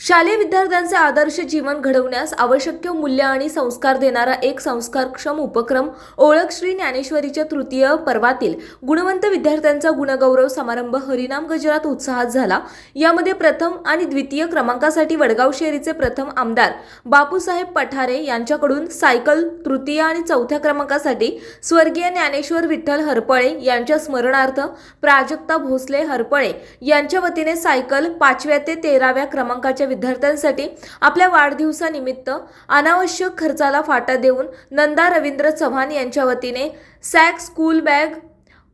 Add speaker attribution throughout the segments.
Speaker 1: शालेय विद्यार्थ्यांचे आदर्श जीवन घडवण्यास आवश्यक मूल्य आणि संस्कार देणारा एक संस्कारक्षम उपक्रम ओळख श्री ज्ञानेश्वरीच्या तृतीय पर्वातील गुणवंत विद्यार्थ्यांचा गुणगौरव समारंभ हरिनाम गजरात उत्साहात झाला. यामध्ये प्रथम आणि द्वितीय क्रमांकासाठी वडगाव शेरीचे प्रथम आमदार बापूसाहेब पठारे यांच्याकडून सायकल तृतीय आणि चौथ्या क्रमांकासाठी स्वर्गीय ज्ञानेश्वर विठ्ठल हरपळे यांच्या स्मरणार्थ प्राजक्ता भोसले हरपळे यांच्या वतीने सायकल पाचव्या ते तेराव्या क्रमांकाच्या विद्यार्थ्यांसाठी आपल्या वाढदिवसानिमित्त अनावश्यक खर्चाला फाटा देऊन नंदा रवींद्र चव्हाण यांच्या वतीने सॅक स्कूल बॅग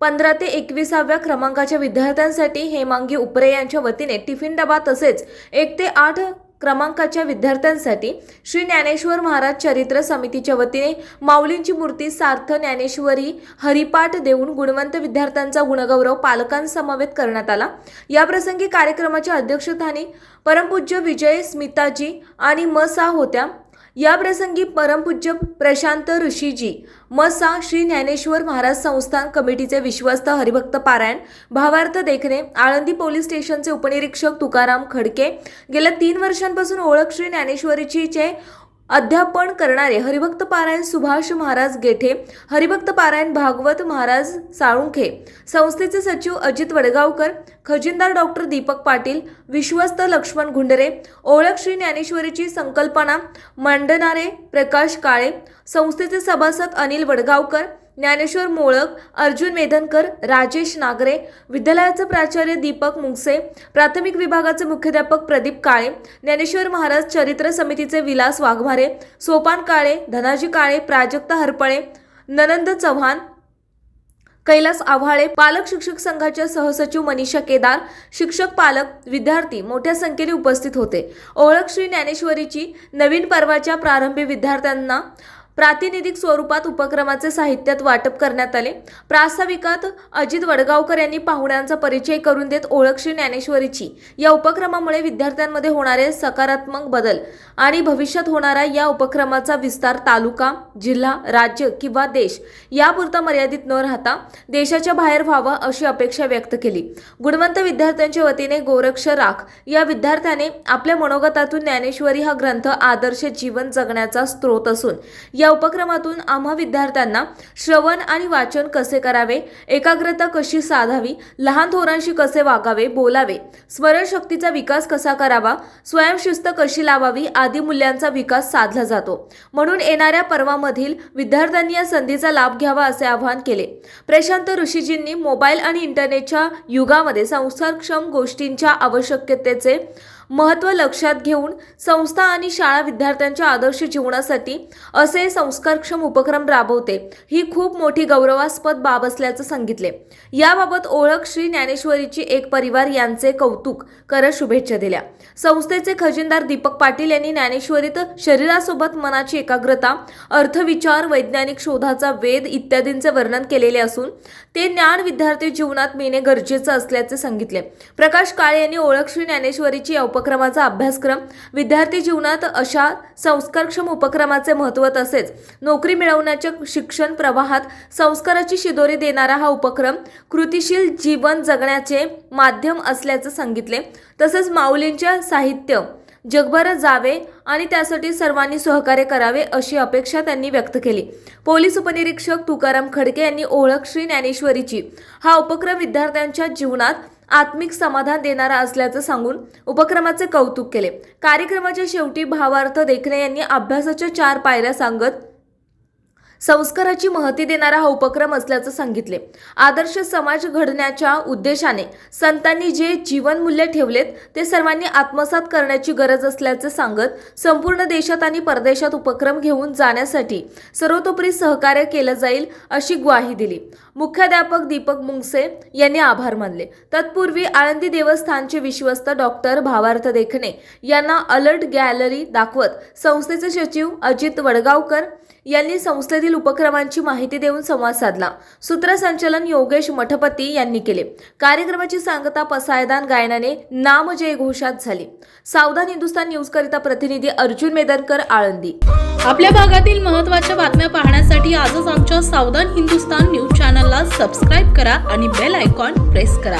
Speaker 1: पंधरा ते एकविसाव्या क्रमांकाच्या विद्यार्थ्यांसाठी हेमांगी उपरे यांच्या वतीने टिफिन डबा तसेच एक ते आठ क्रमांकाच्या विद्यार्थ्यांसाठी श्री ज्ञानेश्वर महाराज चरित्र समितीच्या वतीने माऊलींची मूर्ती सार्थ ज्ञानेश्वरी हरिपाठ देऊन गुणवंत विद्यार्थ्यांचा गुणगौरव पालकांसमवेत करण्यात आला. याप्रसंगी कार्यक्रमाच्या अध्यक्षस्थानी परमपूज्य विजय स्मिताजी आणि म सा होत्या. या प्रसंगी परमपूज्य प्रशांत ऋषीजी मसा श्री ज्ञानेश्वर महाराज संस्थान कमिटीचे विश्वस्त हरिभक्त पारायण भावार्थ देखणे आळंदी पोलीस स्टेशनचे उपनिरीक्षक तुकाराम खडके गेल्या तीन वर्षांपासून ओळख श्री ज्ञानेश्वरीची अध्यापन करणारे हरिभक्त पारायण सुभाष महाराज गेठे हरिभक्त पारायण भागवत महाराज साळुंखे संस्थेचे सचिव अजित वडगावकर खजिनदार डॉक्टर दीपक पाटील विश्वस्त लक्ष्मण गुंडरे ओळख श्री ज्ञानेश्वरीची संकल्पना मांडणारे प्रकाश काळे संस्थेचे सभासद अनिल वडगावकर ज्ञानेश्वर मोळक अर्जुन मेधनकर राजेश नागरे विद्यालयाचे प्राचार्य दीपक मुंगसे प्राथमिक विभागाचे मुख्याध्यापक प्रदीप काळे ज्ञानेश्वर महाराज चरित्र समितीचे विलास वाघमारे सोपान काळे धनाजी काळे प्राजक्ता हरपळे ननंद चव्हाण कैलास आव्हाळे पालक शिक्षक संघाच्या सहसचिव मनीषा केदार शिक्षक पालक विद्यार्थी मोठ्या संख्येने उपस्थित होते. ओळख श्री ज्ञानेश्वरीची नवीन पर्वाच्या प्रारंभी विद्यार्थ्यांना प्रातिनिधिक स्वरूपात उपक्रमाचे साहित्यात वाटप करण्यात आले. प्रास्ताविकात अजित वडगावकर यांनी पाहुण्यांचा परिचय करून देत ओळख श्री ज्ञानेश्वरीची. या उपक्रमामुळे विद्यार्थ्यांमध्ये होणारे सकारात्मक बदल आणि भविष्यात होणारा या उपक्रमाचा विस्तार तालुका जिल्हा राज्य किंवा देश यापुरता मर्यादित न राहता देशाच्या बाहेर व्हावा अशी अपेक्षा व्यक्त केली. गुणवंत विद्यार्थ्यांच्या वतीने गोरक्ष राख या विद्यार्थ्याने आपल्या मनोगतातून ज्ञानेश्वरी हा ग्रंथ आदर्श जीवन जगण्याचा स्रोत असून या उपक्रमातून आम्हा विद्यार्थ्यांना श्रवण आणि वाचन कसे करावे एकाग्रता कशी साधावी लहान थोरांशी कसे वागावे बोलावे स्मरणशक्तीचा विकास कसा करावा स्वयंशिस्त कशी लावावी आदी मूल्यांचा विकास साधला जातो. म्हणून येणाऱ्या पर्वामधील विद्यार्थ्यांनी या संधीचा लाभ घ्यावा असे आवाहन केले. प्रशांत ऋषीजींनी मोबाईल आणि इंटरनेटच्या युगामध्ये संस्कारक्षम गोष्टींच्या आवश्यकतेचे महत्त्व लक्षात घेऊन संस्था आणि शाळा विद्यार्थ्यांच्या आदर्श जीवनासाठी असे संस्कारक्षम उपक्रम राबवते. ही खूप मोठी गौरवास्पद बाब असल्याचं सांगितले. याबाबत ओळख श्री ज्ञानेश्वरीची एक परिवार यांचे कौतुक करत शुभेच्छा दिल्या. संस्थेचे खजिनदार दीपक पाटील यांनी ज्ञानेश्वरीत शरीरासोबत मनाची एकाग्रता अर्थविचार वैज्ञानिक शोधाचा वेद इत्यादींचे वर्णन केलेले असून ते ज्ञान विद्यार्थी जीवनात मिळणे गरजेचं असल्याचे सांगितले. प्रकाश काळे यांनी ओळख श्री ज्ञानेश्वरीची या उपक्रमाचा अभ्यासक्रम विद्यार्थी जीवनात अशा संस्कारक्षम उपक्रमाचे महत्त्व तसेच नोकरी मिळवण्याच्या शिक्षण प्रवाहात संस्काराची शिदोरी देणारा हा उपक्रम कृतिशील जीवन जगण्याचे माध्यम असल्याचं सांगितले. तसेच माऊलींच्या साहित्य जगभरात जावे आणि त्यासाठी सर्वांनी सहकार्य करावे अशी अपेक्षा त्यांनी व्यक्त केली. पोलीस उपनिरीक्षक तुकाराम खडके यांनी ओळख श्री ज्ञानेश्वरीची. हा उपक्रम विद्यार्थ्यांच्या जीवनात आत्मिक समाधान देणारा असल्याचं सांगून उपक्रमाचे कौतुक केले. कार्यक्रमाच्या शेवटी भावार्थ देखणे यांनी अभ्यासाच्या चार पायऱ्या सांगत संस्काराची महती देणारा हा उपक्रम असल्याचं सांगितले. आदर्श समाज घडण्याच्या उद्देशाने संतांनी जे जीवनमूल्य ठेवलेत ते सर्वांनी आत्मसात करण्याची गरज असल्याचं सांगत संपूर्ण देशात आणि परदेशात उपक्रम घेऊन जाण्यासाठी सर्वतोपरी सहकार्य केलं जाईल अशी ग्वाही दिली. मुख्याध्यापक दीपक मुंगसे यांनी आभार मानले. तत्पूर्वी आळंदी देवस्थानचे विश्वस्त डॉक्टर भावार्थ देखणे यांना अलर्ट गॅलरी दाखवत संस्थेचे सचिव अजित वडगावकर यांनी संस्थेतील उपक्रमांची माहिती देऊन संवाद साधला. सूत्रसंचालन योगेश मठपती यांनी केले. कार्यक्रमाची सांगता पसायदान गायनाने नाम घोषात झाली. सावधान हिंदुस्तान न्यूज करिता प्रतिनिधी अर्जुन मेदनकर आळंदी.
Speaker 2: आपल्या भागातील महत्त्वाच्या बातम्या पाहण्यासाठी आजच आमच्या सावधान हिंदुस्तान न्यूज चॅनलला सबस्क्राईब करा आणि बेल आयकॉन प्रेस करा.